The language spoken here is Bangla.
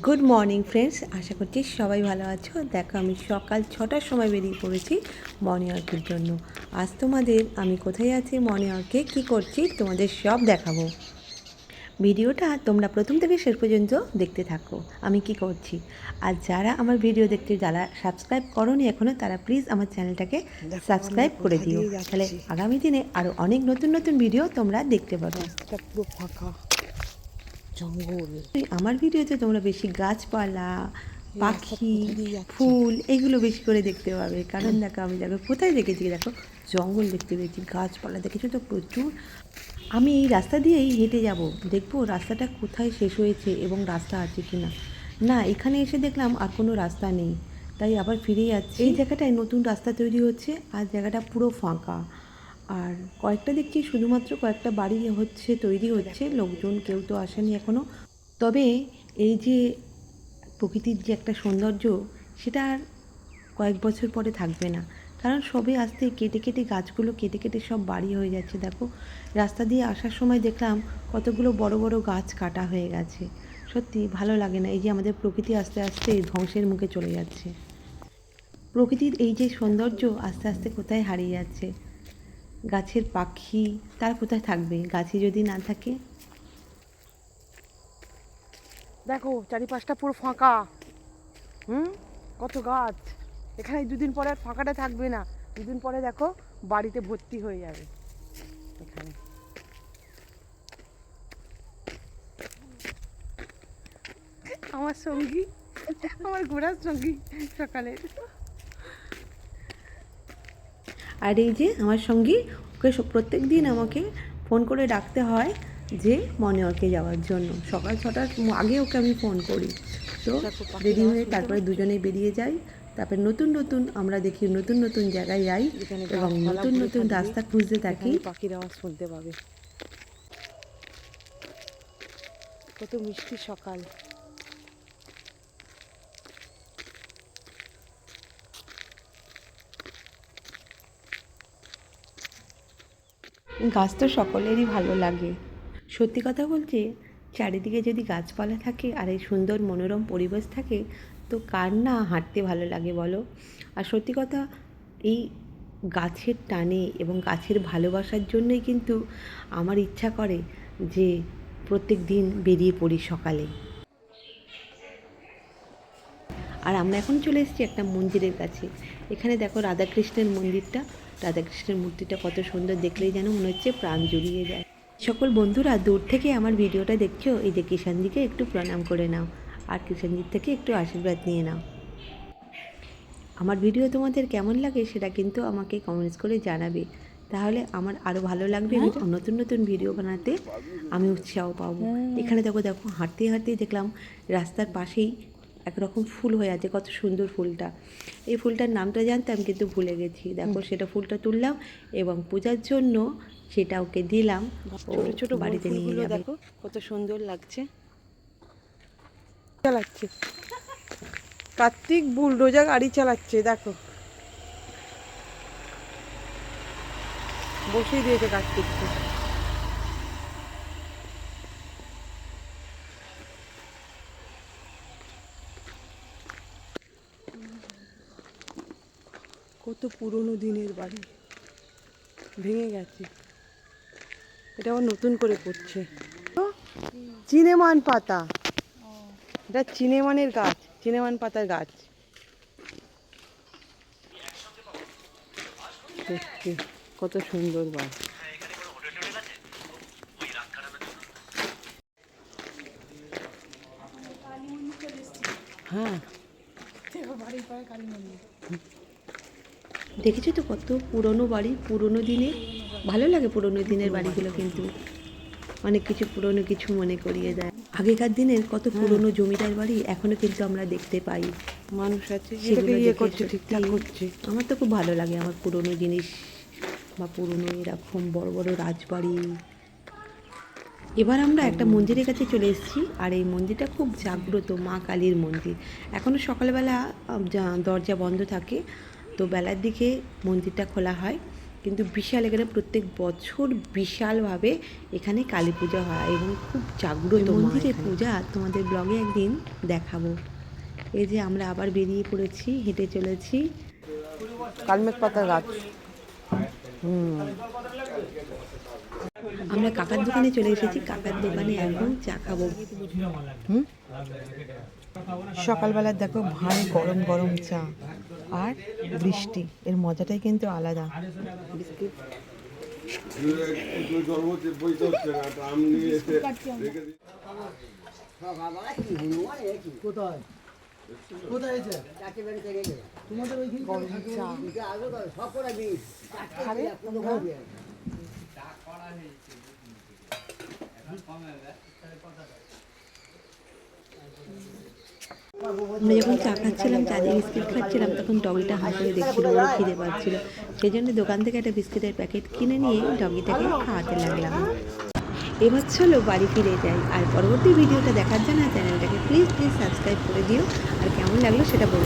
গুড মর্নিং ফ্রেন্ডস আশা করছি সবাই ভালো আছো। দেখো আমি সকাল ছটার সময় বেরিয়ে পড়েছি মর্নিং ওয়ার্কের জন্য। আজ তোমাদের আমি কোথায় আছি মর্নিং ওয়ার্কে কী করছি তোমাদের সব দেখাবো। ভিডিওটা তোমরা প্রথম থেকে শেষ পর্যন্ত দেখতে থাকো। আমি কি করছি? আর যারা আমার ভিডিও দেখতে যারা সাবস্ক্রাইব করনি এখনও তারা প্লিজ আমার চ্যানেলটাকে সাবস্ক্রাইব করে দিও। তাহলে আগামী দিনে আরও অনেক নতুন নতুন ভিডিও তোমরা দেখতে পাবে। পুরো ফাঁকা। জঙ্গল। আমার ভিডিওতে তোমরা বেশি গাছপালা পাখি? ফুল এগুলো বেশি করে দেখতে পাবে। কারণ দেখো আমি দেখো কোথায় দেখেছি? দেখো জঙ্গল দেখতে পেয়েছি গাছপালা দেখেছ তো প্রচুর? আমি এই রাস্তা দিয়েই হেঁটে যাব। দেখব রাস্তাটা কোথায় শেষ হয়েছে এবং রাস্তা আছে কি না না এখানে এসে দেখলাম আর কোনো রাস্তা নেই। তাই আবার ফিরে যাচ্ছি। এই জায়গাটায় নতুন রাস্তা তৈরি হচ্ছে আর জায়গাটা পুরো ফাঁকা। আর কয়েকটা দেখছি শুধুমাত্র কয়েকটা বাড়ি হচ্ছে, তৈরি হচ্ছে, লোকজন কেউ তো আসেনি এখনও তবে এই যে প্রকৃতির যে একটা সৌন্দর্য, সেটা আর কয়েক বছর পরে থাকবে না। কারণ সবে আসতে কেটে কেটে গাছগুলো, কেটে কেটে সব বাড়ি হয়ে যাচ্ছে, দেখো। রাস্তা দিয়ে আসার সময় দেখলাম কতগুলো বড় বড় গাছ কাটা হয়ে গেছে। সত্যি ভালো লাগে না, এই যে আমাদের প্রকৃতি আস্তে আস্তে ধ্বংসের মুখে চলে যাচ্ছে। প্রকৃতির এই যে সৌন্দর্য আস্তে আস্তে কোথায় হারিয়ে যাচ্ছে? গাছের পাখি তার কোথায় থাকবে? গাছে যদি না থাকে? দেখো, চারিপাশটা পুরো ফাঁকা। হুম? কত গাছ। এখানে দুদিন পরে আর ফাঁকাটা থাকবে না। দুদিন পরে দেখো, বাড়িতে ভর্তি হয়ে যাবে। এখানে। আমার সঙ্গী, আমার ঘোড়ার সঙ্গী সকালে। আর এই যে আমার সঙ্গী ওকে প্রত্যেক দিন আমাকে ফোন করে ডাকতে হয় যে মর্নিংওয়ার্কে যাওয়ার জন্য। সকাল ছটার আগে ওকে আমি ফোন করি। তো রেডি হয়ে তারপরে দুজনে বেরিয়ে যাই। তারপরে নতুন নতুন আমরা দেখি নতুন নতুন জায়গায় যাই এবং নতুন নতুন রাস্তা খুঁজতে থাকি। পাখির আওয়াজ শুনতে পাবে। কত মিষ্টি সকাল। গাছ তো সকলেরই ভালো লাগে। সত্যি কথা বলতে, চারিদিকে যদি গাছপালা থাকে আর এই সুন্দর মনোরম পরিবেশ থাকে, তো কার না হাঁটতে ভালো লাগে বলো? আর সত্যি কথা, এই গাছের টানে এবং গাছের ভালোবাসার জন্যই কিন্তু আমার ইচ্ছা করে যে প্রত্যেক দিন বেরিয়ে পড়ি সকালে। আর আমরা এখন চলে এসেছি একটা মন্দিরের কাছে। এখানে দেখো রাধাকৃষ্ণের মন্দিরটা। রাধাকৃষ্ণের মূর্তিটা কত সুন্দর দেখলেই যেন মনে হচ্ছে প্রাণ জুড়িয়ে যায়। সকল বন্ধুরা দূর থেকে আমার ভিডিওটা দেখছ এই যে কিষানজিকে একটু প্রণাম করে নাও আর কিষানজির থেকে একটু আশীর্বাদ নিয়ে নাও। আমার ভিডিও তোমাদের কেমন লাগে সেটা কিন্তু আমাকে কমেন্টস করে জানাবে। তাহলে আমার আরও ভালো লাগবে এবং নতুন নতুন ভিডিও বানাতে। আমি উৎসাহ পাবো। এখানে দেখো দেখো হাঁটতে হাঁটতেই দেখলাম রাস্তার পাশেই একরকম ফুল হয়ে আছে কত সুন্দর ফুলটা। এই ফুলটার নামটা জানতাম কিন্তু ভুলে গেছি। দেখো সেটা ফুলটা তুললাম এবং পূজার জন্য সেটা ওকে দিলাম। ছোট ছোট বাড়িতে নিয়ে যাবে। দেখো কত সুন্দর লাগছে। চালাচ্ছে। কার্তিক বুলডোজা গাড়ি চালাচ্ছে দেখো। বসিয়ে দিয়েছে কার্তিককে। কত পুরনো দিনের বাড়ি। ভেঙে গেছে। এটা আবার নতুন করে করছে। চিনেমান পাতা এটা চিনেমানের গাছ চিনেমান পাতার গাছ কত সুন্দর গাছ হ্যাঁ। দেখেছ তো কত পুরনো বাড়ি পুরনো দিনের ভালো লাগে পুরনো দিনের বাড়িগুলো কিন্তু। অনেক কিছু পুরনো কিছু মনে করিয়ে দেয়। আগেকার দিনের কত পুরনো জমিদার বাড়ি এখনও কিন্তু আমরা দেখতে পাই। মানুষ আছে সেগুলো সেটাকে দেখে করছে ঠিকঠাক করছে। আমার তো খুব ভালো লাগে আমার পুরনো জিনিস বা পুরনো এরকম বড় বড় রাজবাড়ি। এবার আমরা একটা মন্দিরের কাছে চলে এসেছি আর এই মন্দিরটা খুব জাগ্রত মা কালীর মন্দির। এখনও সকালবেলা দরজা বন্ধ থাকে তো বেলার দিকে মন্দিরটা খোলা হয়। কিন্তু বিশাল এখানে প্রত্যেক বছর বিশালভাবে এখানে কালী পূজা হয় এবং খুব জাগ্রত মন্দিরে পূজা তোমাদের ব্লগে একদিন দেখাবো। এই যে আমরা আবার বেরিয়ে পড়েছি হেঁটে চলেছি। কালমেঘ পাতা গাছ। হুম। আমরা কাকার দোকানে চলে এসেছি কাকার দোকানে এখন চা খাব। সকালবেলা দেখো ভারী গরম গরম চা। আর বৃষ্টি। এর মজাটাই কিন্তু আলাদা। বিস্কিট। একটু আমরা যখন চা খাচ্ছিলাম, চা দিয়ে বিস্কিট খাচ্ছিলাম, তখন ডগিটা হাঁ করে দেখছিল, ওর খিদে পাচ্ছিল। সেই জন্য দোকান থেকে একটা বিস্কিটের প্যাকেট কিনে নিয়ে ডগিটাকে খাওয়াতে লাগলাম। এবার চলো বাড়ি ফিরে যাই। আর পরবর্তী ভিডিওটা দেখার জন্য চ্যানেলটাকে প্লিজ প্লিজ সাবস্ক্রাইব করে দিও। আর কেমন লাগল সেটা বলো